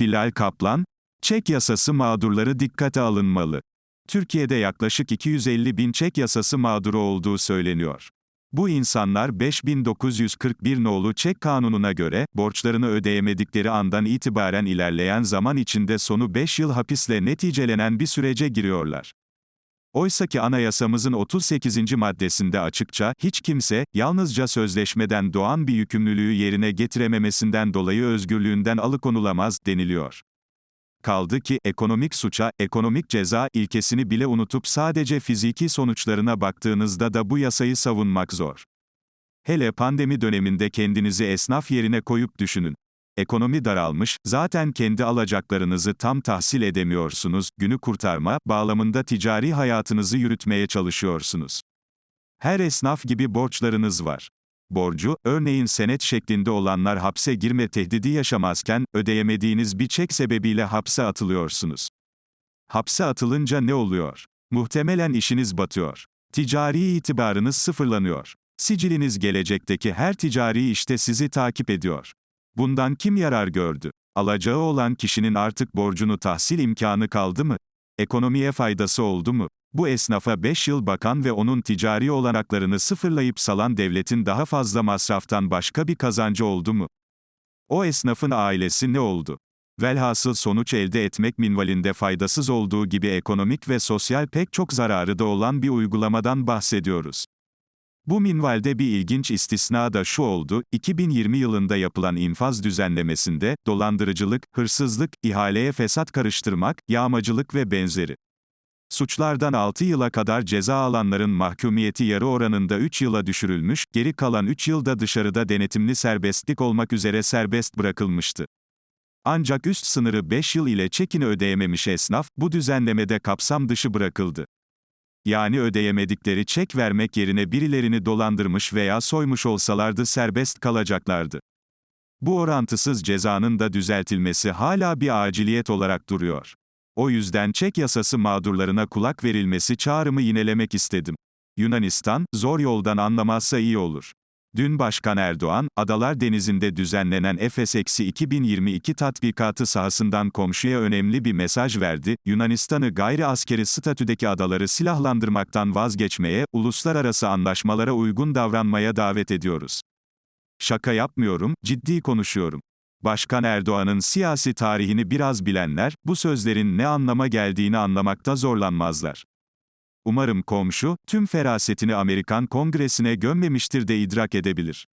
Hilal Kaplan, çek yasası mağdurları dikkate alınmalı. Türkiye'de yaklaşık 250 bin çek yasası mağduru olduğu söyleniyor. Bu insanlar 5941 nolu çek kanununa göre, borçlarını ödeyemedikleri andan itibaren ilerleyen zaman içinde sonu 5 yıl hapisle neticelenen bir sürece giriyorlar. Oysaki anayasamızın 38. maddesinde açıkça, hiç kimse, yalnızca sözleşmeden doğan bir yükümlülüğü yerine getirememesinden dolayı özgürlüğünden alıkonulamaz, deniliyor. Kaldı ki, ekonomik suça, ekonomik ceza ilkesini bile unutup sadece fiziki sonuçlarına baktığınızda da bu yasayı savunmak zor. Hele pandemi döneminde kendinizi esnaf yerine koyup düşünün. Ekonomi daralmış, zaten kendi alacaklarınızı tam tahsil edemiyorsunuz, günü kurtarma, bağlamında ticari hayatınızı yürütmeye çalışıyorsunuz. Her esnaf gibi borçlarınız var. Borcu, örneğin senet şeklinde olanlar hapse girme tehdidi yaşamazken, ödeyemediğiniz bir çek sebebiyle hapse atılıyorsunuz. Hapse atılınca ne oluyor? Muhtemelen işiniz batıyor. Ticari itibarınız sıfırlanıyor. Siciliniz gelecekteki her ticari işte sizi takip ediyor. Bundan kim yarar gördü? Alacağı olan kişinin artık borcunu tahsil imkanı kaldı mı? Ekonomiye faydası oldu mu? Bu esnafa 5 yıl bakan ve onun ticari olanaklarını sıfırlayıp salan devletin daha fazla masraftan başka bir kazancı oldu mu? O esnafın ailesi ne oldu? Velhasıl sonuç elde etmek minvalinde faydasız olduğu gibi ekonomik ve sosyal pek çok zararı da olan bir uygulamadan bahsediyoruz. Bu minvalde bir ilginç istisna da şu oldu, 2020 yılında yapılan infaz düzenlemesinde, dolandırıcılık, hırsızlık, ihaleye fesat karıştırmak, yağmacılık ve benzeri. Suçlardan 6 yıla kadar ceza alanların mahkumiyeti yarı oranında 3 yıla düşürülmüş, geri kalan 3 yılda dışarıda denetimli serbestlik olmak üzere serbest bırakılmıştı. Ancak üst sınırı 5 yıl ile çekini ödeyememiş esnaf, bu düzenlemede kapsam dışı bırakıldı. Yani ödeyemedikleri çek vermek yerine birilerini dolandırmış veya soymuş olsalardı serbest kalacaklardı. Bu orantısız cezanın da düzeltilmesi hala bir aciliyet olarak duruyor. O yüzden çek yasası mağdurlarına kulak verilmesi çağrımı yinelemek istedim. Yunanistan, zor yoldan anlamazsa iyi olur. Dün Başkan Erdoğan, Adalar Denizi'nde düzenlenen Efes-2022 tatbikatı sahasından komşuya önemli bir mesaj verdi, Yunanistan'ı gayri askeri statüdeki adaları silahlandırmaktan vazgeçmeye, uluslararası anlaşmalara uygun davranmaya davet ediyoruz. Şaka yapmıyorum, ciddi konuşuyorum. Başkan Erdoğan'ın siyasi tarihini biraz bilenler, bu sözlerin ne anlama geldiğini anlamakta zorlanmazlar. Umarım komşu, tüm ferasetini Amerikan Kongresi'ne gömmemiştir de idrak edebilir.